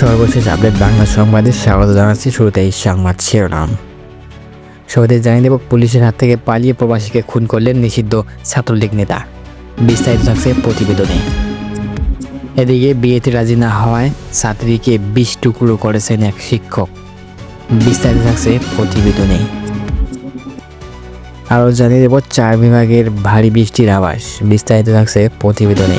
সর্বশেষ আপডেট বাংলা সংবাদে স্বাগত জানাচ্ছি শুরুতে এই সংবাদ শিরোনাম। শুরুতে জানিয়ে দেব, পুলিশের হাত থেকে পালিয়ে প্রবাসীকে খুন করলেন নিষিদ্ধ ছাত্রলীগ নেতা। বিস্তারিত থাকছে প্রতিবেদনে। এদিকে বিয়েতে রাজি না হওয়ায় ছাত্রীকে বিষ টুকরো করেছেন এক শিক্ষক। বিস্তারিত থাকছে প্রতিবেদনে। আরও জানিয়ে দেব, চার বিভাগের ভারী বৃষ্টির আবাস বিস্তারিত থাকছে প্রতিবেদনে।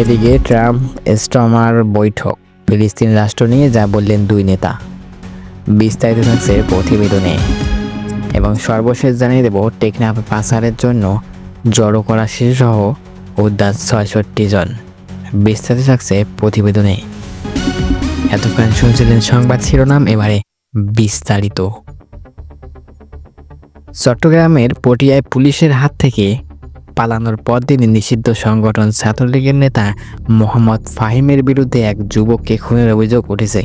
এদিকে ট্রাম্প স্টমার বৈঠক। ফিলিস্তিন রাষ্ট্র নিয়ে যা বললেন দুই নেতা। বিস্তারিত থাকছে প্রতিবেদনে। এবং সর্বশেষ জানিয়ে দেব, টেকনাফ পাচারের জন্য জড়ো করা শিশুসহ উদ্যান ছয়ষট্টি জন। বিস্তারিত থাকছে প্রতিবেদনে। এতক্ষণ শুনছিলেন সংবাদ শিরোনাম, এবারে বিস্তারিত। চট্টগ্রামের পটিয়ায় পুলিশের হাত থেকে পালানোর পর তিনি নিষিদ্ধ সংগঠন ছাত্রলীগের নেতা মোহাম্মদ ফাহিমের বিরুদ্ধে এক যুবককে খুনের অভিযোগ উঠেছে।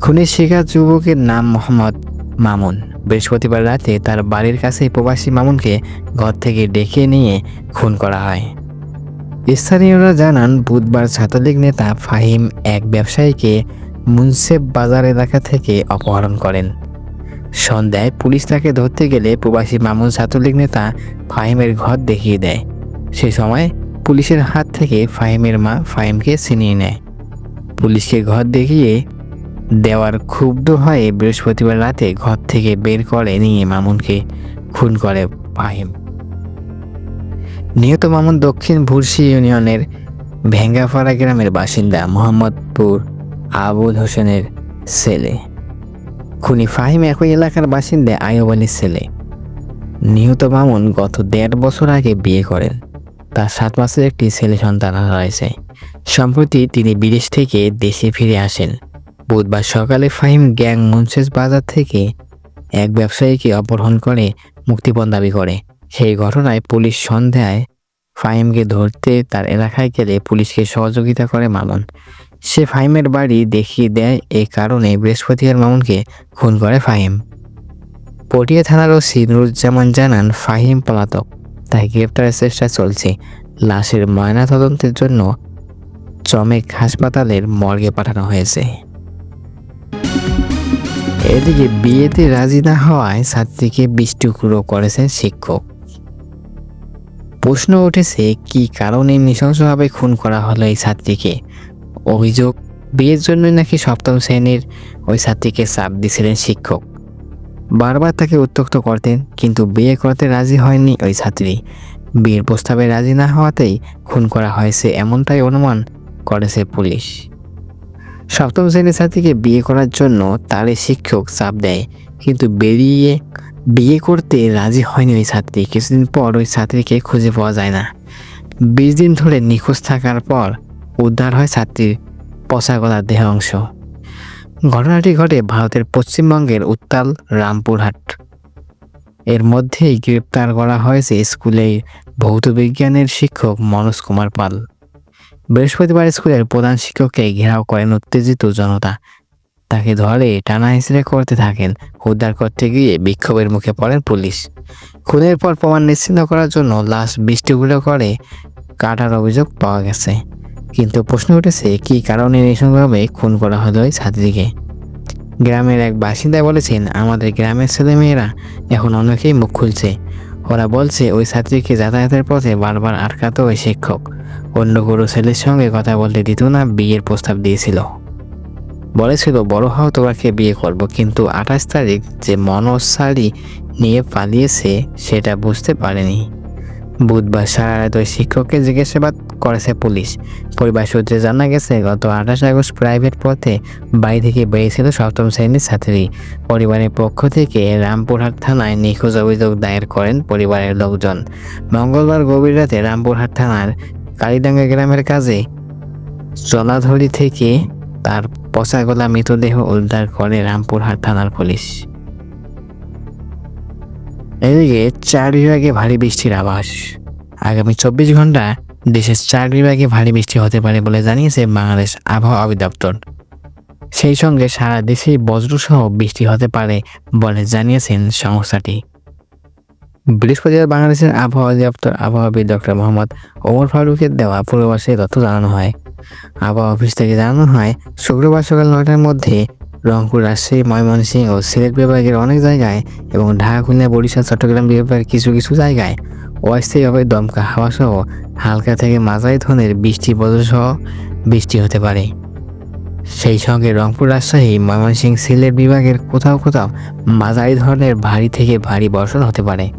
খুনের শিকার যুবকের নাম মোহাম্মদ মামুন। বৃহস্পতিবার রাতে তার বাড়ির কাছে প্রবাসী মামুনকে ঘর থেকে ডেকে নিয়ে খুন করা হয়। স্থানীয়রা জানান, বুধবার ছাত্রলীগ নেতা ফাহিম এক ব্যবসায়ীকে মুন্সেফ বাজার এলাকা থেকে অপহরণ করেন। সন্ধ্যায় পুলিশ তাকে ধরতে গেলে প্রবাসী মামুন ছাত্রলীগ নেতা ফাহিমের ঘর দেখিয়ে দেয়। সে সময় পুলিশের হাত থেকে ফাহিমের মা ফাহিমকে ছিনিয়ে নেয়। পুলিশকে ঘর দেখিয়ে দেওয়ার ক্ষুব্ধ হয়ে বৃহস্পতিবার রাতে ঘর থেকে বের করে নিয়ে মামুনকে খুন করে ফাহিম। নিহত মামুন দক্ষিণ ভুরসি ইউনিয়নের ভেঙ্গাফাড়া গ্রামের বাসিন্দা মোহাম্মদপুর আবুল হোসেনের ছেলে। খুনি ফাহিম একই এলাকার বাসিন্দা আয়ব আলীর ছেলে। নিহত মামুন গত দেড় বছর আগে বিয়ে করেন। তার সাত মাসের একটি ছেলে সন্তান রয়েছে। সম্প্রতি তিনি বিদেশ থেকে দেশে ফিরে আসেন। বুধবার সকালে ফাহিম গ্যাং মুন্সেস বাজার থেকে এক ব্যবসায়ীকে অপহরণ করে মুক্তিপণ দাবি করে। সেই ঘটনায় পুলিশ সন্ধ্যায় ফাহিমকে ধরতে তার এলাকায় গেলে পুলিশকে সহযোগিতা করে মামুন। সে ফাহিমের বাড়ি দেখিয়ে দেয় এ কারণে বৃহস্পতিবার মামুনকে খুন করে ফাহিম। পটিয়া থানার ওসি নুরুজ্জামান জানান, ফাহিম পলাতক, তাই গ্রেপ্তারের চেষ্টা চলছে। লাশের ময়নাতদন্তের জন্য চমেক হাসপাতালের মর্গে পাঠানো হয়েছে। এদিকে বিয়েতে রাজি না হওয়ায় ছাত্রীকে বিষ টুকরো করেছেন শিক্ষক। প্রশ্ন উঠেছে, কি কারণে নৃশংসভাবে খুন করা হলো এই ছাত্রীকে? অভিযোগ, বিয়ের জন্যই নাকি সপ্তম শ্রেণির ওই ছাত্রীকে চাপ দিছিলেন শিক্ষক। বারবার তাকে উত্তক্ত করতেন, কিন্তু বিয়ে করতে রাজি হয়নি ওই ছাত্রী। বিয়ের প্রস্তাবে রাজি না হওয়াতেই খুন করা হয়েছে এমনটাই অনুমান করেছে পুলিশ। সপ্তম শ্রেণির ছাত্রীকে বিয়ে করার জন্য তার শিক্ষক চাপ দেয়, কিন্তু বেরিয়ে বিয়ে করতে রাজি হয়নি ওই ছাত্রী। কিছুদিন পর ওই ছাত্রীকে খুঁজে পাওয়া যায় না। বিশ দিন ধরে নিখোঁজ থাকার পর উদ্ধার হয় ছাত্রীর পচা গলার দেহ অংশ। ঘটনাটি ঘটে ভারতের পশ্চিমবঙ্গের উত্তাল রামপুরহাট এর মধ্যেই গ্রেপ্তার করা হয়েছে স্কুলে ভৌত বিজ্ঞানের শিক্ষক মনোজ কুমার পাল। বৃহস্পতিবার স্কুলের প্রধান শিক্ষককে ঘেরাও করেন উত্তেজিত জনতা। তাকে ধরে টানা হিসেবে করতে থাকেন উদ্ধার করতে গিয়ে বিক্ষোভের মুখে পড়েন পুলিশ খুনের পর প্রমাণ নিশ্চিন্ন করার জন্য লাশ বৃষ্টিগুলো করে কাটার অভিযোগ পাওয়া গেছে। কিন্তু প্রশ্ন উঠেছে, কি কারণে নৃশংসভাবে খুন করা হলো ওই ছাত্রীকে? গ্রামের এক বাসিন্দা বলেছেন, আমাদের গ্রামের ছেলেমেয়েরা এখন অনেকেই মুখ খুলছে। ওরা বলছে, ওই ছাত্রীকে যাতায়াতের পথে বারবার আটকাতো ওই শিক্ষক। অন্য কোনো ছেলের সঙ্গে কথা বলতে দিত না, বিয়ের প্রস্তাব দিয়েছিল। বলেছিল, বড় হও, তোমাকে বিয়ে করব। কিন্তু আঠাশ তারিখ যে শাড়ি নিয়ে পালিয়েছে, সেটা বুঝতে পারেনি। বুধবার সারা রাত ওই শিক্ষককে জিজ্ঞাসাবাদ করেছে পুলিশ। পরিবার সূত্রে জানা গেছে, গত আঠাশ আগস্ট প্রাইভেট পথে বাড়ি থেকে বেরিয়েছিল সপ্তম শ্রেণির ছাত্রী। পরিবারের পক্ষ থেকে রামপুরহাট থানায় নিখোঁজ অভিযোগ দায়ের করেন পরিবারের লোকজন। মঙ্গলবার গভীর রাতে রামপুরহাট থানার কালীডাঙ্গা গ্রামের কাজে চলাধরি থেকে তার পচা গলা মৃতদেহ উদ্ধার করে রামপুরহাট থানার পুলিশ। এদিকে চার বিভাগে ভারী বৃষ্টির আভাস। আগামী চব্বিশ ঘণ্টা দেশের চার বিভাগে ভারী বৃষ্টি হতে পারে বলে জানিয়েছে বাংলাদেশ আবহাওয়া অধিদপ্তর। সেই সঙ্গে সারা দেশে বজ্রসহ বৃষ্টি হতে পারে বলে জানিয়েছেন সংস্থাটি। বৃহস্পতিবার বাংলাদেশের আবহাওয়া অধিদপ্তর আবহাওয়াবিদ ডক্টর মোহাম্মদ ওমর ফারুকের দেওয়া পূর্বাভাসে তথ্য জানানো হয়। আবহাওয়া অফিস থেকে জানানো হয়, শুক্রবার সকাল নয়টার মধ্যে রংপুর রাজশাহী, ময়মনসিংহ ও সিলেট বিভাগের অনেক জায়গায় এবং ঢাকা, খুলনা, বরিশাল, চট্টগ্রাম বিভাগের কিছু কিছু জায়গায় অস্থায়ীভাবে দমকা হাওয়া সহ হালকা থেকে মাঝারি ধরনের বৃষ্টি সহ বৃষ্টি হতে পারে। সেই সঙ্গে রংপুর, রাজশাহী, ময়মনসিংহ, সিলেট বিভাগের কোথাও কোথাও মাঝারি ধরনের ভারী থেকে ভারী বর্ষণ হতে পারে।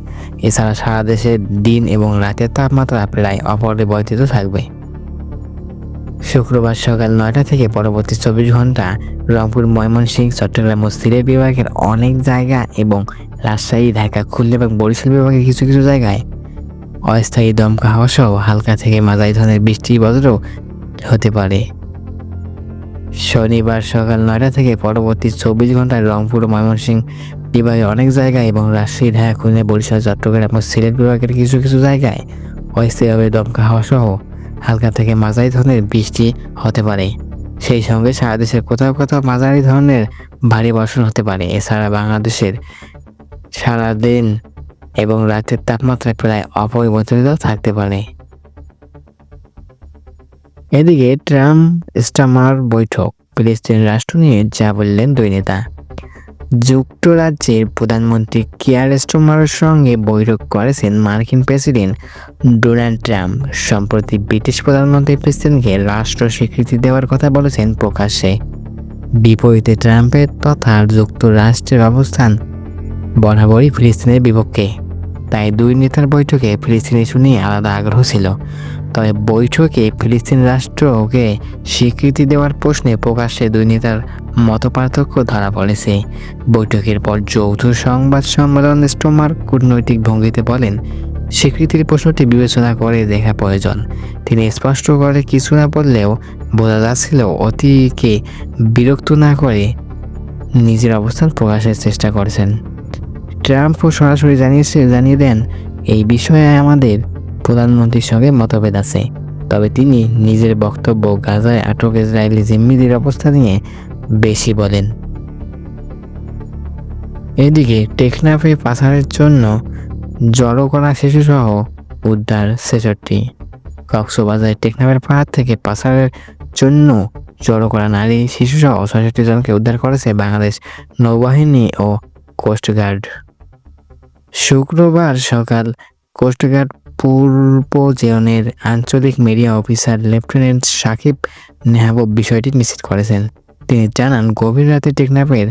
এছাড়া সারা দেশে দিন এবং রাতের তাপমাত্রা প্রায় অপরিবর্তিত থাকবে। শুক্রবার সকাল নয়টা থেকে পরবর্তী চব্বিশ ঘণ্টা রংপুর, ময়মনসিংহ, চট্টগ্রাম ও সিলেট বিভাগের অনেক জায়গা এবং রাজশাহী, ঢাকা, খুলনা এবং বরিশাল বিভাগের কিছু কিছু জায়গায় অস্থায়ী দমকা হাওয়া সহ হালকা থেকে মাঝারি ধরনের বৃষ্টি বজ্রও হতে পারে। শনিবার সকাল নয়টা থেকে পরবর্তী চব্বিশ ঘন্টায় রংপুর ও ময়মনসিংহ বিভাগের অনেক জায়গায় এবং রাজশাহী, ঢাকা, খুলনা, বরিশাল, চট্টগ্রাম এবং সিলেট বিভাগের কিছু কিছু জায়গায় অস্থায়ীভাবে দমকা হাওয়া সহ হালকা থেকে মাঝারি ধরনের বৃষ্টি হতে পারে। সেই সঙ্গে সারা দেশের কোথাও কোথাও মাঝারি ধরনের ভারী বর্ষণ হতে পারে। এছাড়া বাংলাদেশের সারাদিন এবং রাতের তাপমাত্রা প্রায় অপরিবর্তিত থাকতে পারে। এদিকে ট্রাম্প স্টামার বৈঠক। ফিলিস্তিন রাষ্ট্র নিয়ে যা বললেন দুই নেতা। যুক্তরাজ্যের প্রধানমন্ত্রী কিয়ার স্টোমারের সঙ্গে বৈঠক করেছেন মার্কিন প্রেসিডেন্ট ডোনাল্ড ট্রাম্প। সম্প্রতি ব্রিটিশ প্রধানমন্ত্রী প্রেসিডেন্টকে রাষ্ট্র স্বীকৃতি দেওয়ার কথা বলেছেন প্রকাশ্যে। বিপরীতে ট্রাম্পের তথা যুক্তরাষ্ট্রের অবস্থান বরাবরই ফিলিস্তিনের বিপক্ষে। তাই দুই নেতার বৈঠকে ফিলিস্তিন ইস্যু নিয়ে আলাদা আগ্রহ ছিল। তবে বৈঠকে ফিলিস্তিন রাষ্ট্রকে স্বীকৃতি দেওয়ার প্রশ্নে প্রকাশ্যে দুই নেতার মতপার্থক্য ধরা পড়েছে। বৈঠকের পর যৌথ সংবাদ সম্মেলন স্টোমার কূটনৈতিক ভঙ্গিতে বলেন, স্বীকৃতির প্রশ্নটি বিবেচনা করে দেখা প্রয়োজন। তিনি স্পষ্ট করে কিছু না বললেও বোঝা যাচ্ছিল অতিকে বিরক্ত না করে নিজের অবস্থান প্রকাশের চেষ্টা করেছেন। ট্রাম্পও সরাসরি জানিয়েছে জানিয়ে দেন, এই বিষয়ে আমাদের প্রধানমন্ত্রীর সঙ্গে মতভেদ আছে। তবে তিনি নিজের বক্তব্য গাজায় আটক ইসরায়েলি জিম্মিদের অবস্থা নিয়ে বেশি বলেন। এদিকে টেকনাফে পাচারের জন্য জড়ো করা শিশুসহ উদ্ধার ছেষট্টি। কক্সবাজার টেকনাফের পাহাড় থেকে পাচারের জন্য জড়ো করা নারী শিশুসহ ছষট্টি জনকে উদ্ধার করেছে বাংলাদেশ নৌবাহিনী ও কোস্টগার্ড। শুক্রবার সকাল কোস্টগার্ড পূর্ব জোনের আঞ্চলিক মিডিয়া অফিসার লেফটেন্যান্ট সাকিব নেহাবব বিষয়টি নিশ্চিত করেছেন। তিনি জানান, গভীর রাতে টেকনাফের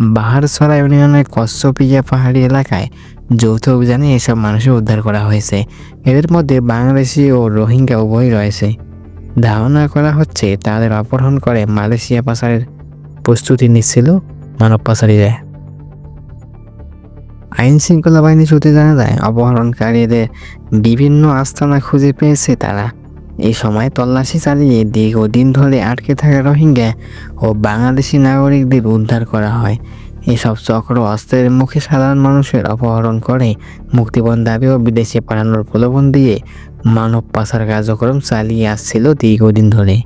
বাহারসরা ইউনিয়নের কচ্ছপিয়া পাহাড়ি এলাকায় যৌথ অভিযানে এসব মানুষের উদ্ধার করা হয়েছে। এদের মধ্যে বাংলাদেশি ও রোহিঙ্গা উভয়ই রয়েছে। ধারণা করা হচ্ছে, তাদের অপহরণ করে মালয়েশিয়া পাচারের প্রস্তুতি নিচ্ছিল মানব পাচারীরা। আইন শৃঙ্খলা বাহিনী সূত্রে জানা যায়, অপহরণকারীদের বিভিন্ন আস্তানা খুঁজে পেয়েছে তারা। এই সময় তল্লাশি চালিয়ে দীর্ঘদিন ধরে আটকে থাকা রোহিঙ্গা ও বাংলাদেশি নাগরিকদের উদ্ধার করা হয়। এসব চক্র অস্ত্রের মুখে সাধারণ মানুষের অপহরণ করে, মুক্তিপণ দাবি ও বিদেশে পাঠানোর প্রলোভন দিয়ে মানব পাচার কার্যক্রম চালিয়ে আসছিল দীর্ঘদিন ধরে।